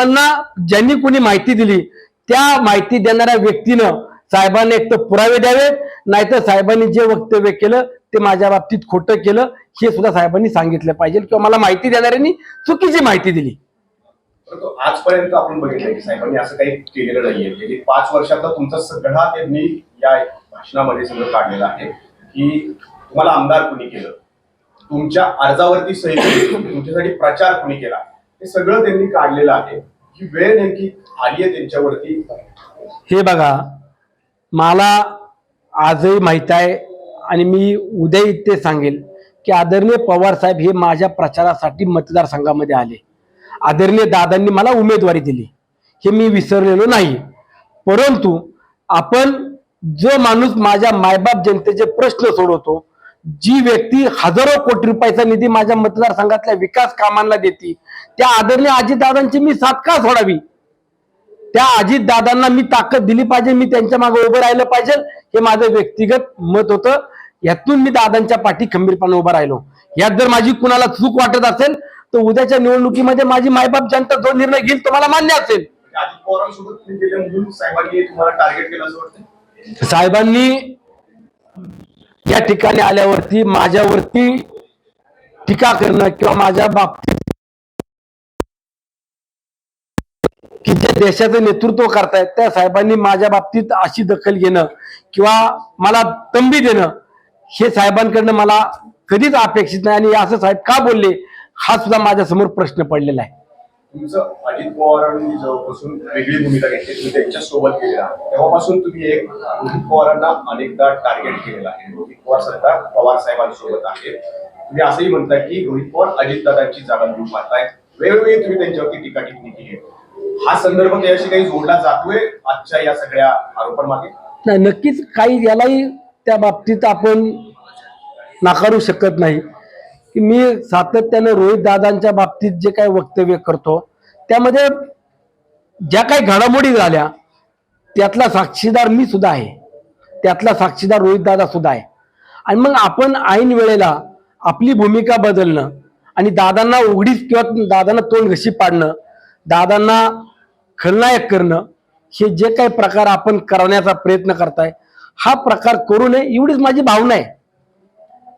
त्यांना ज्यांनी कोणी माहिती दिली त्या माहिती देणाऱ्या व्यक्तीनं साहेबांनी एक तर पुरावे द्यावेत नाहीतर साहेबांनी जे वक्तव्य केलं ते माझ्या बाबतीत खोटं केलं हे सुद्धा साहेबांनी सांगितलं पाहिजे. किंवा मला माहिती देणाऱ्यांनी चुकीची माहिती दिली. आजपर्यंत आपण बघितलं की साहेबांनी असं काही केलेलं नाहीये. गेली पाच वर्षात तुमचा सगळा त्यांनी या भाषणामध्ये सगळं काढलेलं आहे की तुम्हाला आमदार कुणी केलं? तुमच्या अर्जावरती सही केली तुमच्यासाठी प्रचार कुणी केला? हे सगळं त्यांनी काढलेलं आहे. ही वेळ नेमकी आली आहे त्यांच्यावरती. हे बघा मला आजही माहीत आहे आणि मी उद्या ते सांगेल की आदरणीय पवार साहेब हे माझ्या प्रचारासाठी मतदारसंघामध्ये आले. आदरणीय दादांनी मला उमेदवारी दिली. हे मी विसरलेलो नाही. परंतु आपण जो माणूस माझ्या मायबाप जनतेचे प्रश्न सोडवतो जी व्यक्ती हजारो कोटी रुपयाचा निधी माझ्या मतदारसंघातल्या विकास कामांना देते त्या आदरणीय अजितदादांची मी साथ का सोडावी? त्या अजित दादांना मी ताकद दिली पाहिजे मी त्यांच्या मागे उभं राहिलं पाहिजे हे माझं व्यक्तिगत मत होतं. यातून मी दादांच्या पाठी खंबीरपणे उभं राहिलो. यात जर माझी कुणाला चूक वाटत असेल तर उद्याच्या निवडणुकीमध्ये माझी मायबाप जनता जो निर्णय घेईल तो मला मान्य असेल. साहेबांनी तुम्हाला टार्गेट केलं असं वाटतं साहेबांनी या ठिकाणी आल्यावरती माझ्यावरती टीका करणं किंवा माझ्या बाबतीत की जे देशाचं नेतृत्व करतायत त्या साहेबांनी माझ्या बाबतीत अशी दखल घेणं किंवा मला तंबी देणं हे साहेबांकडनं मला कधीच अपेक्षित नाही. आणि असं साहेब का बोलले? हा सुद्धा माझ्यासमोर प्रश्न पडलेला आहे. तुमचं अजित पवारांनी जेव्हापासून वेगळी भूमिका घेतली तुम्ही त्यांच्यासोबत गेलेला तेव्हापासून तुम्ही एक रोहित पवारांना अनेकदा टार्गेट केलेलं आहे. रोहित पवार सध्या पवार साहेबांसोबत आहे तुम्ही असंही म्हणताय की रोहित पवार अजितदादांची जागा घेऊन मारताय वेळोवेळी तुम्ही त्यांच्यावरती टीका टिप्पणी केली आहे. हा संदर्भ त्याशी काही जोडला जातोय आजच्या या सगळ्या आरोपांमागे? नाही नक्कीच काही यालाही त्या बाबतीत आपण नाकारू शकत नाही. की मी सातत्यानं रोहित दादांच्या बाबतीत जे काही वक्तव्य करतो त्यामध्ये ज्या काही घडामोडी झाल्या त्यातला साक्षीदार मी सुद्धा आहे. त्यातला साक्षीदार रोहित दादा सुद्धा आहे. आणि मग आपण ऐन वेळेला आपली भूमिका बदलणं आणि दादांना उघडीच किंवा दादांना तोंड घशी पाडणं दादांना खलनायक करणं हे जे काही प्रकार आपण करण्याचा प्रयत्न करताय हा प्रकार करू नये एवढीच माझी भावना आहे.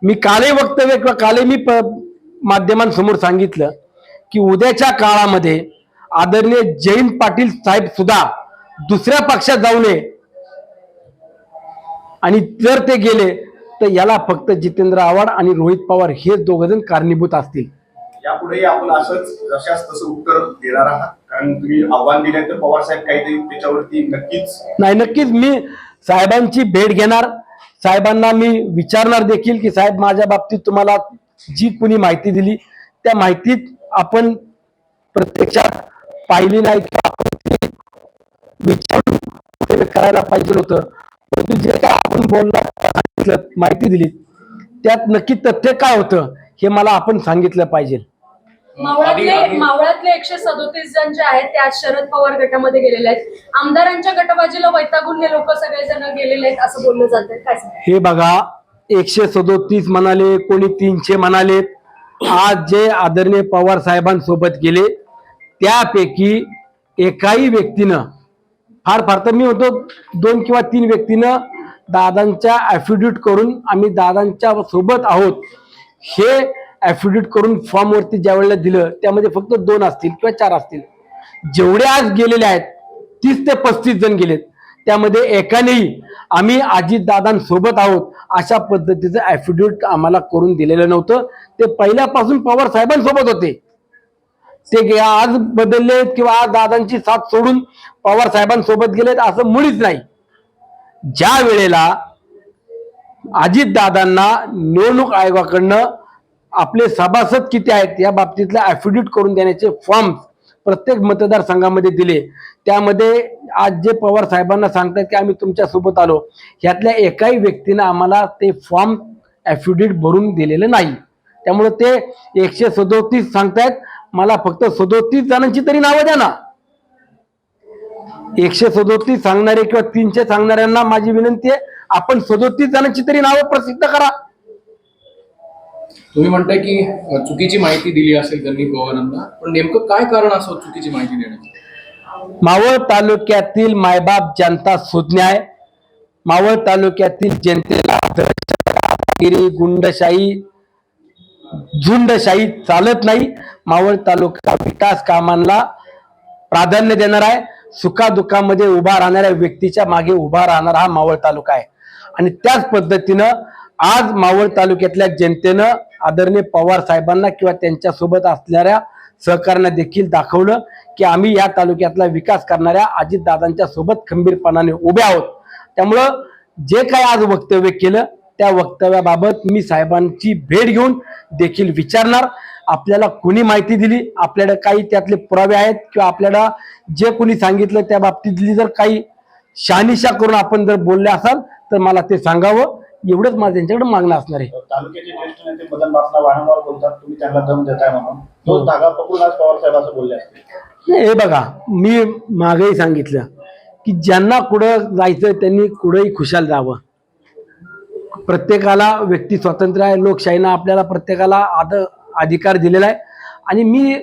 मी कालही वक्तव्य किंवा कालही मी माध्यमांसमोर सांगितलं की उद्याच्या काळामध्ये आदरणीय जयंत पाटील साहेब सुद्धा दुसऱ्या पक्षात जाऊ नये. आणि जर ते गेले तर याला फक्त जितेंद्र आव्हाड आणि रोहित पवार हे दोघ जण कारणीभूत असतील. यापुढेही आपण असंच जशाच तसं उत्तर देणार आहात. कारण तुम्ही आव्हान दिले तर पवार साहेब काहीतरी त्याच्यावरती नक्कीच नाही नक्कीच मी साहेबांची भेट घेणार. साहेबांना मी विचारणार देखील की साहेब माझ्या बाबतीत तुम्हाला जी कुणी माहिती दिली त्या माहितीत आपण प्रत्यक्षात पाहिली नाही किंवा आपण विचारून करायला पाहिजे होतं. परंतु जे काय आपण बोलला सांगितलं माहिती दिली त्यात नक्की तथ्य काय होतं हे मला आपण सांगितलं पाहिजे. मावळातले मावळातले एकशे सदोतीस जण जे आहेत ते आज शरद पवार गटामध्ये गेलेले आहेत. आमदारांच्या गटबाजीला वैतागून हे लोक सगळेजण गेलेले आहेत असं बोललं जात काय? हे बघा एकशे सदोतीस म्हणाले कोणी तीनशे म्हणालेत आज जे आदरणीय पवार साहेबांसोबत गेले त्यापैकी एकाही व्यक्तीनं फार फार तर मी होतो दोन किंवा तीन व्यक्तीनं दादांच्या ॲफिडेविट करून आम्ही दादांच्या सोबत आहोत. हे ॲफिडेविट करून फॉर्मवरती ज्या वेळेला दिलं त्यामध्ये फक्त दोन असतील किंवा चार असतील. जेवढे आज गेलेले आहेत तीस ते पस्तीस जण गेलेत. त्यामध्ये एकानेही आम्ही अजितदादांसोबत आहोत अशा पद्धतीचं ॲफिडेविट आम्हाला करून दिलेलं नव्हतं. ते पहिल्यापासून पवार साहेबांसोबत होते. ते गे- आज बदलले किंवा आज दादांची साथ सोडून पवार साहेबांसोबत गेलेत असं मुळीच नाही. ज्या वेळेला अजितदादांना निवडणूक आयोगाकडनं आपले सभासद किती आहेत या बाबतीतला ॲफिडेविट करून देण्याचे फॉर्म प्रत्येक मतदारसंघामध्ये दिले. त्यामध्ये आज जे पवार साहेबांना सांगतात की आम्ही तुमच्यासोबत आलो ह्यातल्या एकाही व्यक्तीनं आम्हाला ते फॉर्म ॲफिडेविट भरून दिलेलं नाही. त्यामुळे ते एकशे सदोतीस सांगतायत मला फक्त सदोतीस जणांची तरी नावं द्या ना. एकशे सदोतीस सांगणारे किंवा तीनशे सांगणाऱ्यांना माझी विनंती आहे आपण सदोतीस जणांची तरी नावं प्रसिद्ध करा. तुम्ही म्हणताय की चुकीची माहिती दिली असेल त्यांनी पवारांना पण नेमकं काय कारण असं चुकीची माहिती देण्याचं? मावळ तालुक्यातील मायबाप जनता सुज्ञाय मावळ तालुक्यातील जनतेला गुंडशाही झुंडशाही चालत नाही मावळ तालुका विकास कामांना प्राधान्य देणार आहे सुखादुखामध्ये उभा राहणाऱ्या व्यक्तीच्या मागे उभा राहणारा हा मावळ तालुका आहे. आणि त्याच पद्धतीनं आज मावळ तालुक्यातल्या जनतेनं आदरणीय पवार साहेबांना किंवा त्यांच्यासोबत असणाऱ्या सहकार्यांना देखील दाखवलं की आम्ही या तालुक्यातला विकास करणाऱ्या अजितदादांच्या सोबत खंबीरपणाने उभे आहोत. त्यामुळं जे काय आज वक्तव्य केलं त्या वक्तव्याबाबत मी साहेबांची भेट घेऊन देखील विचारणार. आपल्याला कोणी माहिती दिली? आपल्याला काही त्यातले पुरावे आहेत किंवा आपल्याला जे कोणी सांगितलं त्या बाबतीतली जर काही शहानिशा करून आपण जर बोलले असाल तर मला ते सांगावं. एवढंच मला त्यांच्याकडे मागणं असणार आहे. तालुक्याचे ज्येष्ठ नेते मदन वारंवार बोलतात तुम्ही त्यांना दम देताय म्हणून. तो धागा पकडून आज पवार साहेब असं बोलले असते. हे बघा मी मागेही सांगितलं की ज्यांना कुठं जायचं त्यांनी कुठंही खुशाल जावं प्रत्येकाला व्यक्ती स्वातंत्र्य आहे लोकशाहीनं आपल्याला प्रत्येकाला आद अधिकार दिलेला आहे. आणि मी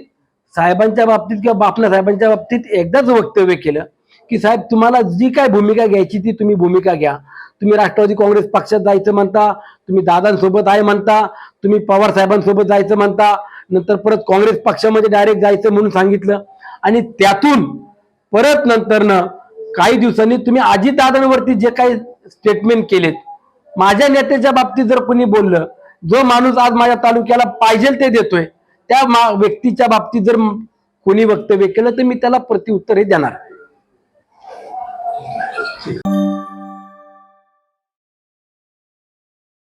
साहेबांच्या बाबतीत किंवा बापना साहेबांच्या बाबतीत एकदाच वक्तव्य केलं की साहेब तुम्हाला जी काय भूमिका घ्यायची ती तुम्ही भूमिका घ्या. तुम्ही राष्ट्रवादी काँग्रेस पक्षात जायचं म्हणता तुम्ही दादांसोबत आहे म्हणता तुम्ही पवार साहेबांसोबत जायचं म्हणता नंतर परत काँग्रेस पक्षामध्ये डायरेक्ट जायचं म्हणून सांगितलं. आणि त्यातून परत नंतरनं काही दिवसांनी तुम्ही अजितदादांवरती जे काही स्टेटमेंट केलेत माझ्या नेत्याच्या बाबतीत जर कोणी बोललं जो माणूस आज माझ्या तालुक्याला पाहिजे ते देतोय त्या व्यक्तीच्या बाबतीत जर कोणी वक्तव्य केलं तर मी त्याला प्रतिउत्तरही हे देणार.